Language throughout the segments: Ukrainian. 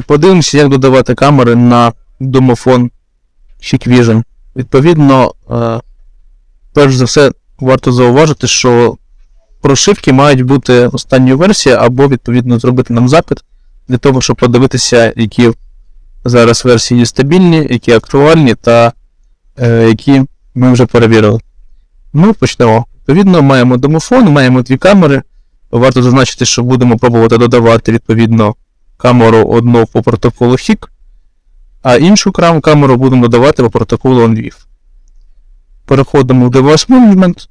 Подивимося, як додавати камери на домофон Hikvision. Відповідно, е, перш за все, варто зауважити, що прошивки мають бути останньою версією, або, відповідно, зробити нам запит для того, щоб подивитися, які зараз версії стабільні, які актуальні та е, які ми вже перевірили. Ну, почнемо. Відповідно, маємо домофон, маємо дві камери. Варто зазначити, що будемо пробувати додавати відповідно камеру одну по протоколу HIC, а іншу камеру будемо додавати по протоколу OnVIF. Переходимо в Device Management.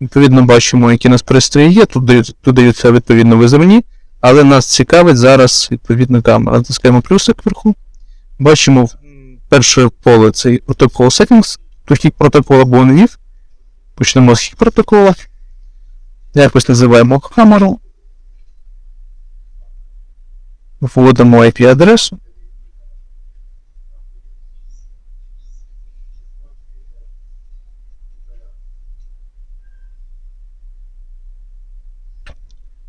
Відповідно, бачимо, які у нас пристрої є. Тут дають, тут даються відповідно визовні, але нас цікавить зараз відповідно камера. Натискаємо плюсик вверху. Бачимо перше поле це протокол Settings, тут HIC протокол або OnVIF. Почнемо з HIC протокола. Якось називаємо камеру. Вводимо IP-адресу.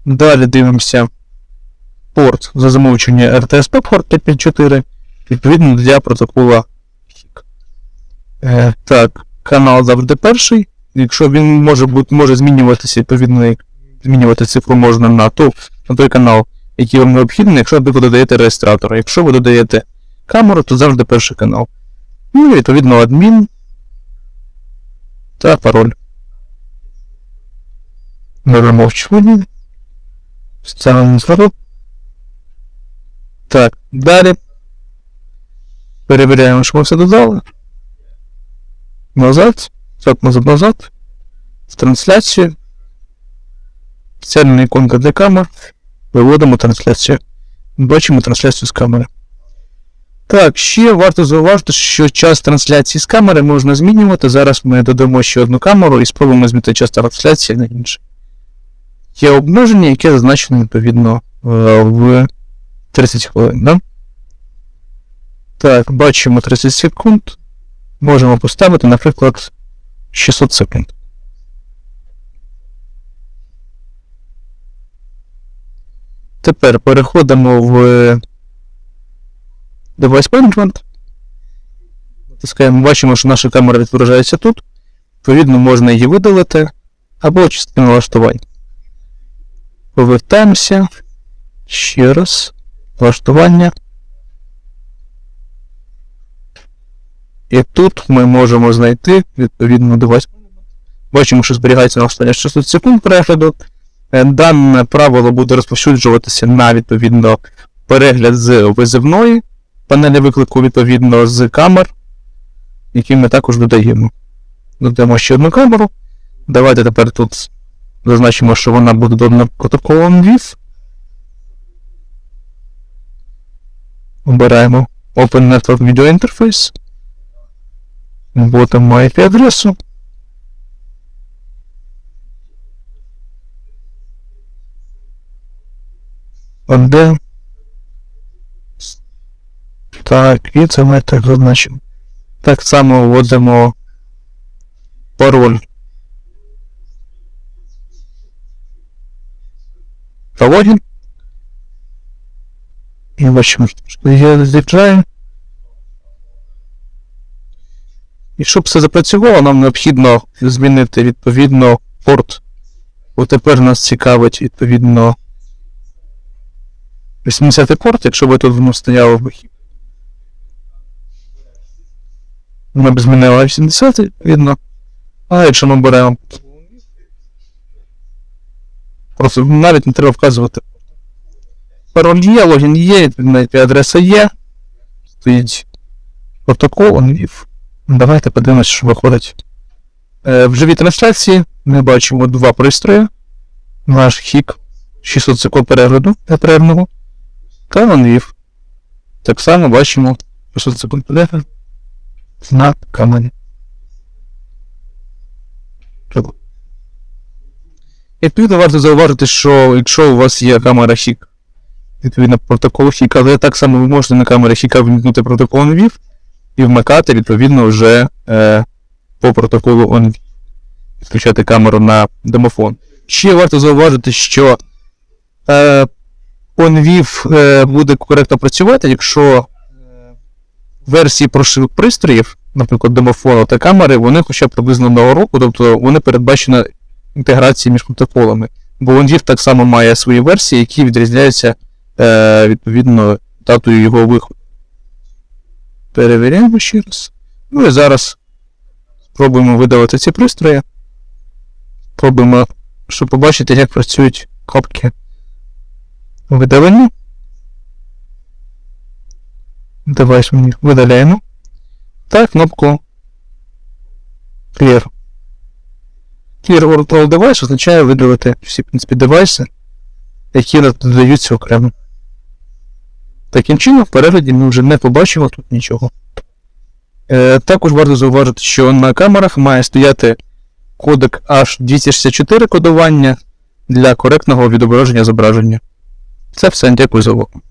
Далі дивимося порт за замовчення RTSP порт 554, відповідно для протокола HIC. Е, так, канал завжди перший. Якщо він може бути, може змінюватися, відповідно, змінювати цифру можна на, ту, на той канал, який вам необхідний, якщо ви додаєте реєстратор. Якщо ви додаєте камеру, то завжди перший канал. Ну і відповідно адмін та пароль. Беремо вчені. Ставимо зворот. Так, далі. Перевіряємо, що ми все додали. Назад. Так, назад, назад. В трансляцію. Спеціальна іконка для камер. Виводимо трансляцію. Бачимо трансляцію з камери. Так, ще варто зауважити, що час трансляції з камери можна змінювати. Зараз ми додамо ще одну камеру і спробуємо змінити час трансляції на інше. Є обмеження, яке зазначено відповідно е, в 30 хвилин. Да? Так, бачимо 30 секунд. Можемо поставити, наприклад, 600 секунд. Тепер переходимо в Device Management. Натискаємо, бачимо, що наша камера відображається тут. Відповідно, можна її видалити або частину налаштувань. Повертаємося. Ще раз. Налаштування. І тут ми можемо знайти відповідно девайс. Бачимо, що зберігається налаштування 600 секунд перегляду. Е, Дане правило буде розповсюджуватися на відповідно перегляд з визивної панелі виклику, відповідно з камер, які ми також додаємо. Додаємо ще одну камеру. Давайте тепер тут зазначимо, що вона буде додана протоколом VIF. Обираємо Open Network Video Interface. Вводимо IP-адресу. Один. Так, і це ми так зазначимо. Так само вводимо пароль. Та. І бачимо, що я з'їжджаю. І щоб все запрацювало, нам необхідно змінити відповідно порт. Бо тепер нас цікавить відповідно 80 порт, якщо би тут воно стояло вихід. Ми б змінили 80, відповідно. А якщо ми беремо. Просто навіть не треба вказувати. Пароль є, логін є, відповідно IP-адреса є. Стоїть протокол, он вів. Давайте подивимося, що виходить. Е, в живій трансляції ми бачимо два пристрої. Наш хік 600 секунд перегляду для перервного. Та вів. Так само бачимо 600 секунд перегляду на камері. Чудово. І відповідно варто зауважити, що якщо у вас є камера хік, відповідно протокол хік, але так само ви можете на камері хіка вмікнути протокол OnVIF і вмикати, відповідно, вже е, по протоколу OnVIF. Включати камеру на домофон. Ще варто зауважити, що е, по OnVIV е, буде коректно працювати, якщо е, версії прошивок пристроїв, наприклад, домофону та камери, вони хоча б приблизно одного року, тобто вони передбачені інтеграції між протоколами. Бо OnVIV так само має свої версії, які відрізняються е, відповідно датою його виходу. Перевіряємо ще раз. Ну і зараз спробуємо видалити ці пристрої. Спробуємо, щоб побачити, як працюють кнопки видалення. Девайс мені видаляємо. Та кнопку Clear. Clear All Device означає видалити всі, в принципі, девайси, які додаються окремо. Таким чином, в перегляді ми вже не побачимо тут нічого. Е, також варто зауважити, що на камерах має стояти кодек H264 кодування для коректного відображення зображення. Це все. Дякую за увагу.